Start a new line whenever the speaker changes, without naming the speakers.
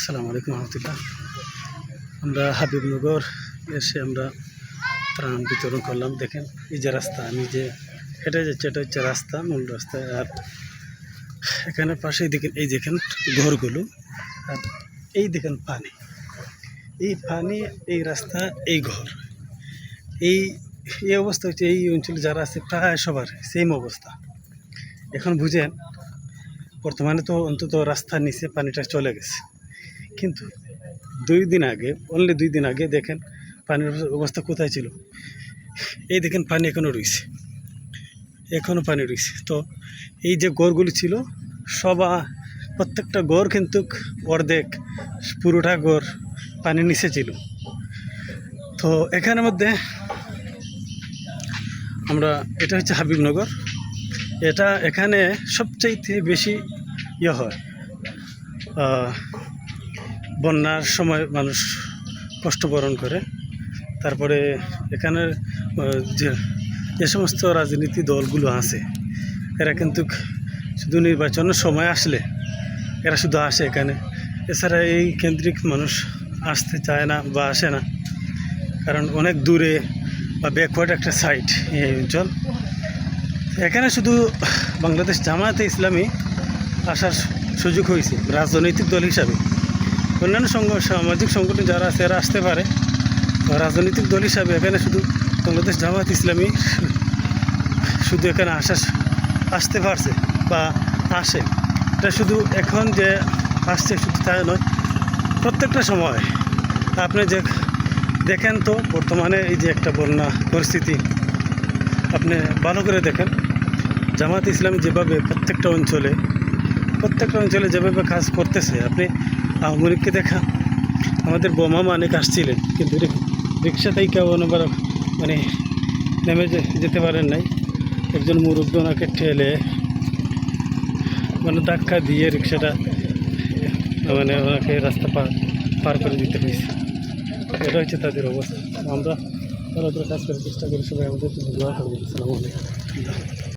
আসসালামু আলাইকুম রহমতুল্লাহ। আমরা হাবিবনগর এসে আমরা ত্রাণ বিতরণ করলাম। দেখেন, এই যে রাস্তা, আমি যে হেঁটে যাচ্ছি, এটা হচ্ছে রাস্তা, মূল রাস্তা। আর এখানে পাশে দেখেন, এই দেখেন ঘরগুলো, আর এই দেখেন পানি। এই পানি, এই রাস্তা, এই ঘর। এই এই অবস্থা হচ্ছে এই অঞ্চলে যারা আছে, প্রায় সবার সেম অবস্থা। এখন বুঝেন, বর্তমানে তো অন্তত রাস্তার নিচে পানিটা চলে গেছে। কিন্তু দুই দিন আগে অনলি দুই দিন আগে দেখেন পানির অবস্থা কোথায় ছিল। এই দেখেন পানি এখনও রয়েছে। এখনও পানি রয়েছে। তো এই যে গড়গুলি ছিল, সবা প্রত্যেকটা গড় কিন্তু অর্ধেক পুরোটা গড় পানির নিচে ছিল। তো এখানের মধ্যে আমরা, এটা হচ্ছে হাবিবনগর। এটা এখানে সবচাইতে বেশি ইয়ে হয়। বন্যার সময় মানুষ কষ্ট বরণ করে। তারপরে এখানের আহ, যে যে সমস্ত রাজনীতি দলগুলো আছে এরা কিন্তু শুধু নির্বাচনের সময় আসলে এরা শুধু আসে এখানে। এছাড়া এই কেন্দ্রিক মানুষ আসতে চায় না বা আসে না। কারণ অনেক দূরে বা ব্যাকওয়ার্ড একটা সাইট এই অঞ্চল। এখানে শুধু বাংলাদেশ জামায়াতে ইসলামী আসার সুযোগ হয়েছে রাজনৈতিক দল হিসাবে। অন্যান্য সামাজিক সংগঠন যারা আছে, এরা আসতে পারে। রাজনৈতিক দল হিসাবে এখানে শুধু বাংলাদেশ জামায়াত ইসলামী শুধু এখানে আসা আসতে পারছে বা আসে। এটা শুধু এখন যে আসছে শুধু তাই নয়, প্রত্যেকটা সময়। আপনি যে দেখেন তো, বর্তমানে এই যে একটা বন্যা পরিস্থিতি, আপনি ভালো করে দেখেন। জামাত ইসলাম যেভাবে প্রত্যেকটা অঞ্চলে প্রত্যেকটা অঞ্চলে যেভাবে কাজ করতেছে, আপনি আওয়ামী লীগকে দেখা আমাদের বোমা মানিক আসছিলেন, কিন্তু রিক- রিক্সাতেই কেউ আবার মানে নেমে যেতে পারেন নাই। একজন মুরব্বী ওনাকে ঠেলে মানে ধাক্কা দিয়ে রিক্সাটা মানে ওনাকে রাস্তা পার পার করে দিতে হয়েছে। এটা হচ্ছে তাদের অবস্থা। আমরা ভালো কাজ করার চেষ্টা করি। সবাই আমাদের